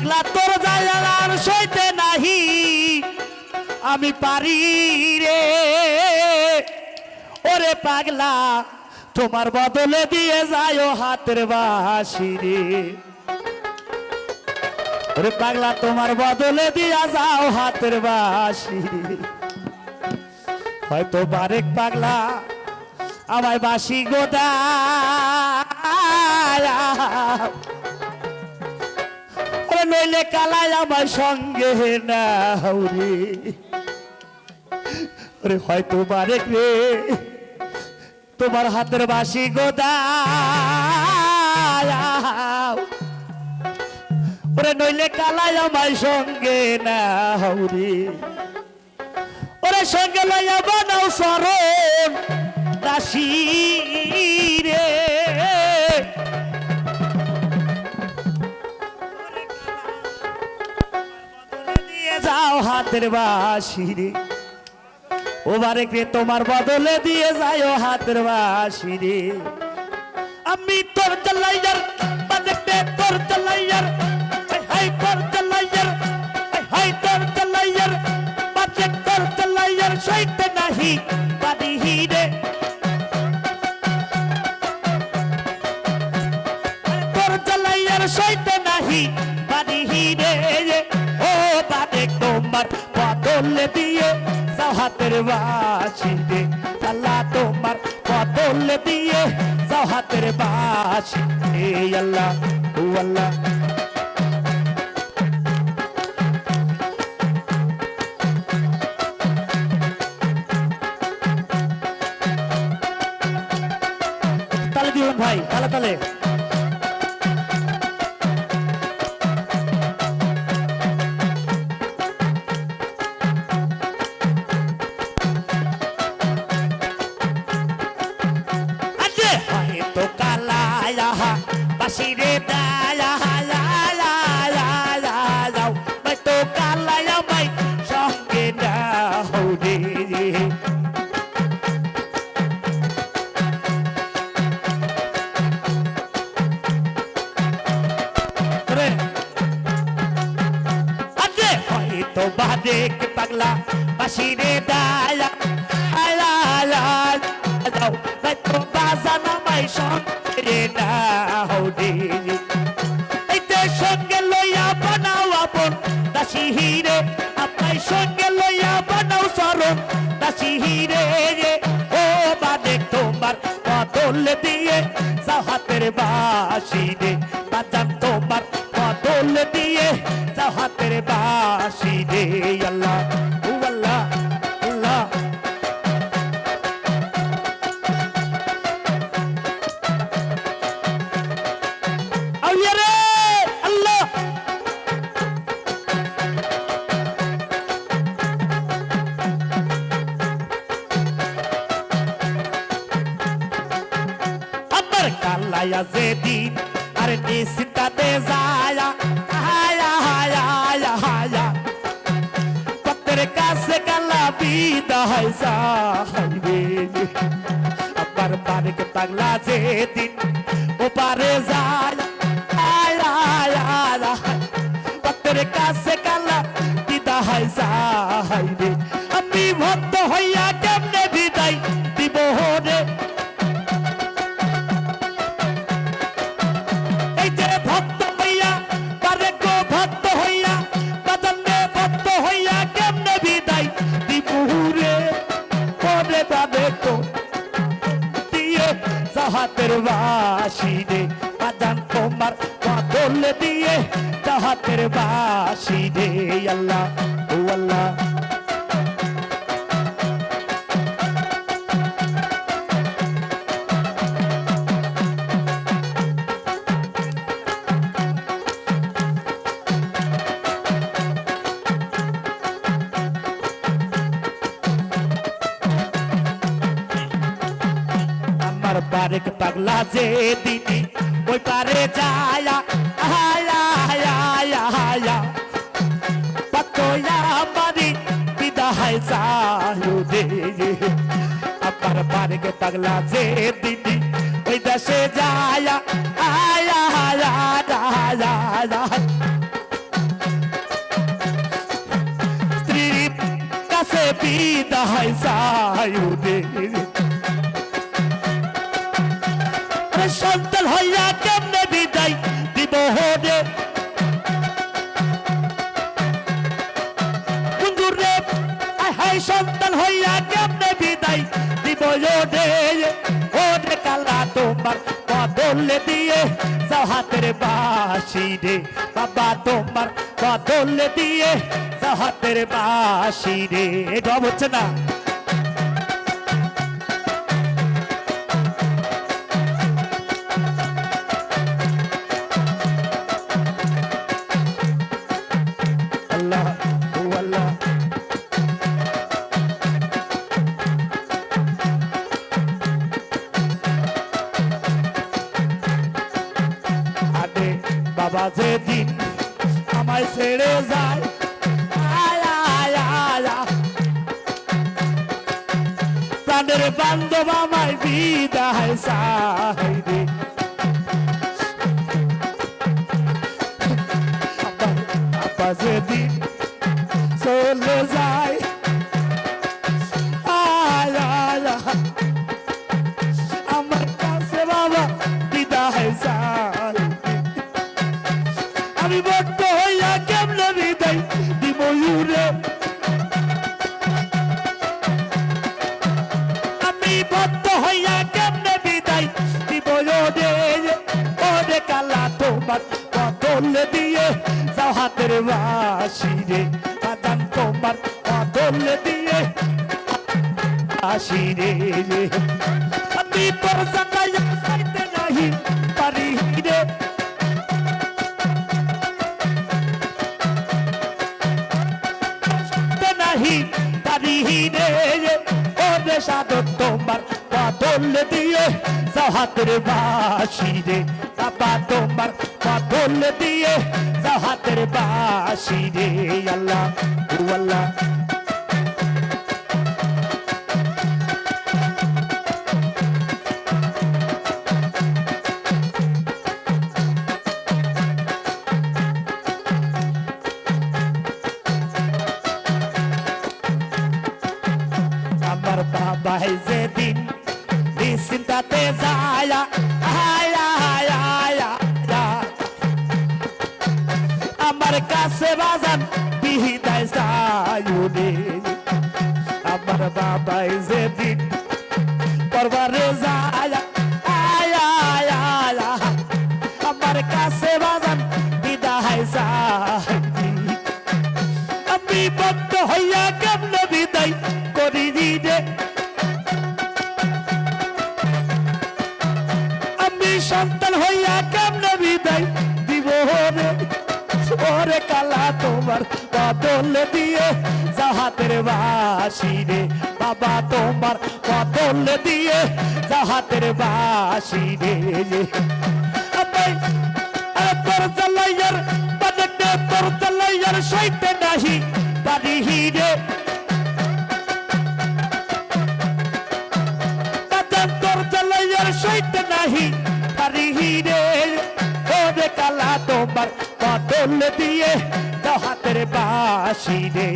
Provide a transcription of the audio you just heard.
পাগলা তোর জায়ার সইতে নাহি। আমি পারি রে। ওরে পাগলা, তোমার বদলে দিয়ে যায় হাতের বাসি রে। ওরে পাগলা, তোমার বদলে দিয়া যাও হাতের বাসি হয়তো বারেক পাগলা, আমায় বাসি গোদা নইলে কালায় আমার সঙ্গে না রে। ওরে হয়তো রে। তোমার হাতের বাসি গোদা ওরে নইলে কালায় আমার সঙ্গে না রে। ওরে সঙ্গে লইয়া বানাও সরণ দাসী রে। হাতের বাসি রে। ও বারে রে তোমার বদলে দিয়ে যায় হাতের বাসি রে। আমি তোর চালাইয়ার বাজেতে তোর চালাইয়ার? যাও হাতের বাসি আল্লাহ তোমার বদলে দিয়ে যাও হাতের বাসি আল্লাহ, ও আল্লাহ। ভাই, তালে তালে। বাসিরে দায়া যাও হয়তো কালায়া মাই সঙ্গে না হৌরে রে আজে হয়তো বাদেক পাগলা বাসিরে দায়া আলা আলা যাও হয়তো বাজানা মাই সঙ্গে না হৌরে এইতে সঙ্গে লইয়া বানাও আপন, দাসী হিরে আপনার সঙ্গে লইয়া বানাও সরণ দাসী হিরে ও বাদে তোমার বদল দিয়ে যাও হাতের বাসি কালায়া যে দিন আর নিশ্চিন্তাতে যায়া হায়া হায়া হায়া হায়া পত্রের কাছে কালা বিদায় যাইবে আমার বারেক পাগলা যে দিন ও বাসি আদান তোমার বদল দিয়ে তাহাতের বাসিদে আল্লাহ। हमार बारिक पगला जे दीदी ओई पारे जाया, आया आया आया आया। पकोया मारी दीदी ओई दशे जाया, आया आया आया आया पीता है सायु সন্তান হইয়া কেমনে বিদায় দিব রে বন্ধুরে, হায় সন্তান হইয়া কেমনে বিদায় দিব রে কালা তোমার বদলে দিয়ে যাও হাতের বাসি রে। বাবা তোমার বদলে দিয়ে যাও হাতের বাসি রে। এটা হচ্ছে না? ছেড়ে যায়। প্রাণের বান্ধব আমায় বিদায় চাই বদল দিয়ে যাও হাতের বাসি রে। বাদান তোমার বদল দিয়ে আসি রে আমি তোর জানাইয়া যাইতে নাহি পারি রে। নাহি পারি রে ও রে তোমার বদল দিয়ে যাও হাতের বাসি রে। বাবা তোমার বদল দিয়ে যাও হাতের বাসি রে আল্লাহ ও আল্লাহ আমার বাবা যেদিন নিশ্চিন্তাতে যায় আয়, আয়, আমার কাছে বাজান বিহিদায় রে আমার বাবাই যেদিন পরবারে যায় আয়, আয়। আমার কাছে বাজান বিদায় যায় আমি বদ্ধ হইয়া কেমন বিদায় করি রে? আমি সন্তান হইয়া কেমন বিদায় দিব রে? ওরে কালা, তোমার বদল দিয়ে জাহাতের বাসি রে। বাবা, তোমার বদল দিয়ে জাহাতের বাসি রে। তোর জ্বালাইয়ার বাজেটে, তোর জ্বালাইয়ার সইতে নাহি। বদল দিয়ে দাও হাতের বাসি রে।